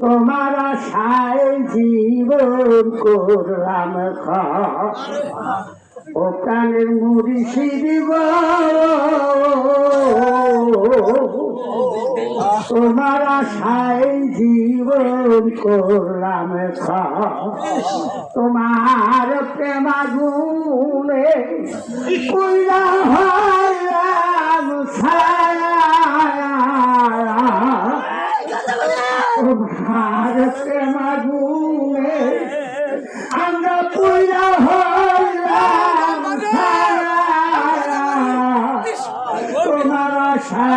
তোমার আশায় জীবন করলাম খা। ও প্রাণের মুড়ি দিব। তোমার আশায় জীবন করলাম খা। তোমার প্রেমা গুণে কুইলা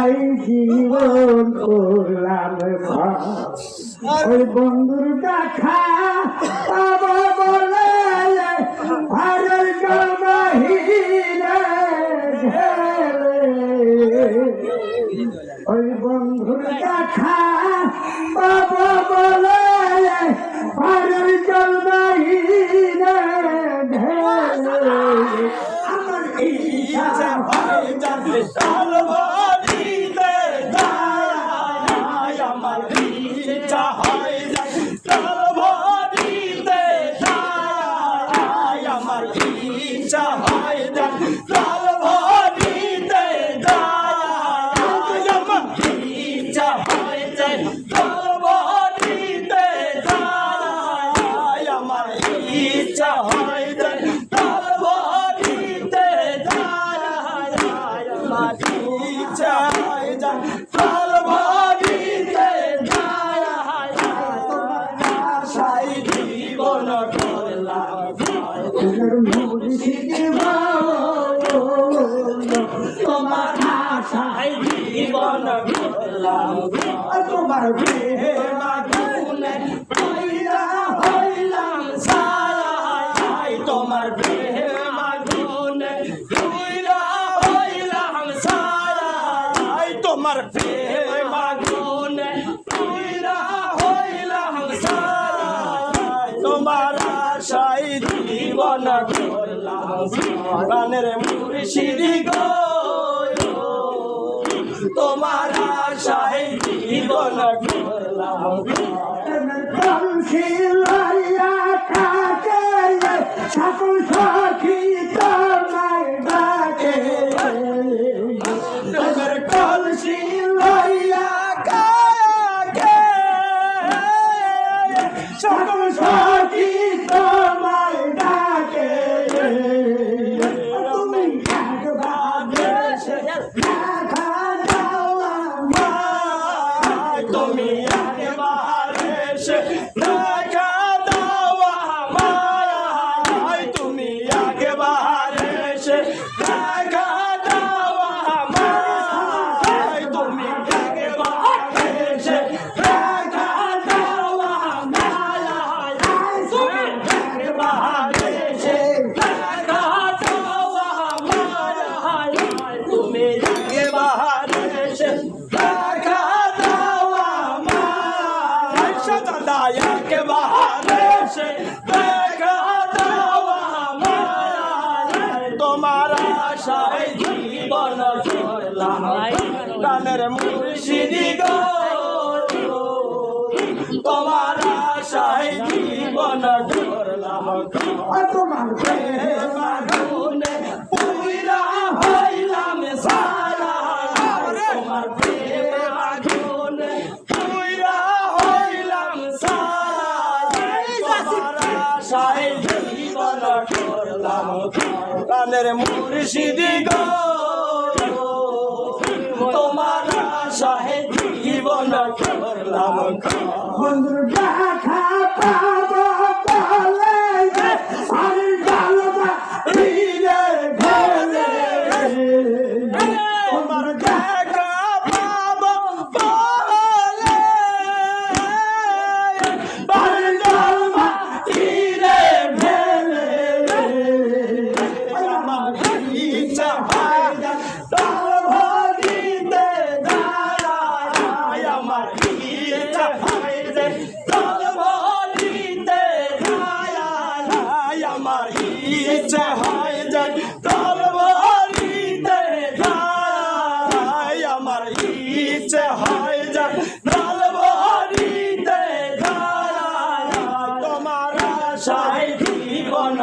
আশায় জীবন করলাম। ওই বন্ধুর দেখা পাবো বলে, ভারত জমাহিরে ঢেলে। ওই বন্ধুর দেখা বাবা বলে জন্মাইনে ঢেলে আমার ইচ্ছা ইচ্ছা যায় তোর বডিতে যায় আশাই জীবন করলাম। তোমার আশায় জীবন করলাম। তোমার প্রেম আশাই জীবন করলাম। গানের মুর্শিদি গো তোমার আশাই জীবন করলাম। সকল তুমি একবার এসে গানের মুর্শিদি গো। তোমার আশায় জীবন করলাম তোমার প্রেম আগুনে পুইরা হইলাম সারা। তোমার প্রেম আগুনে পুইরা হইলাম সারা। তোমার আশায় জীবন মুর্শিদি গো। করলাম বন্ধুর দেখা ইচ্ছা হয় যায় তলবারিতে খায় আমার ইচ্ছা হয় যায় তলবারিতে খায় তোমার আশায় জীবন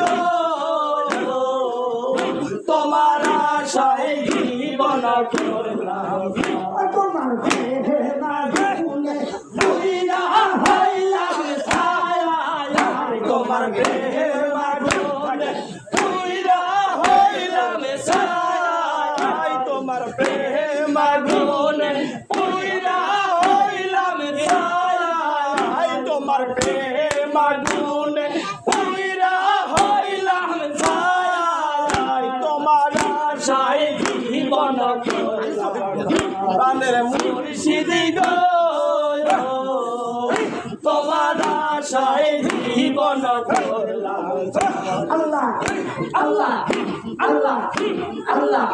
গো। তোমার আশায় জীবন করলাম। আগুনে হইলা হইলাম ছায়া তোমার আশায় জীবন প্রাণের মুর্শিদ গো, তোমার আশায় জীবন করলাম। আল্লাহ আল্লাহ আল্লাহ আল্লাহ।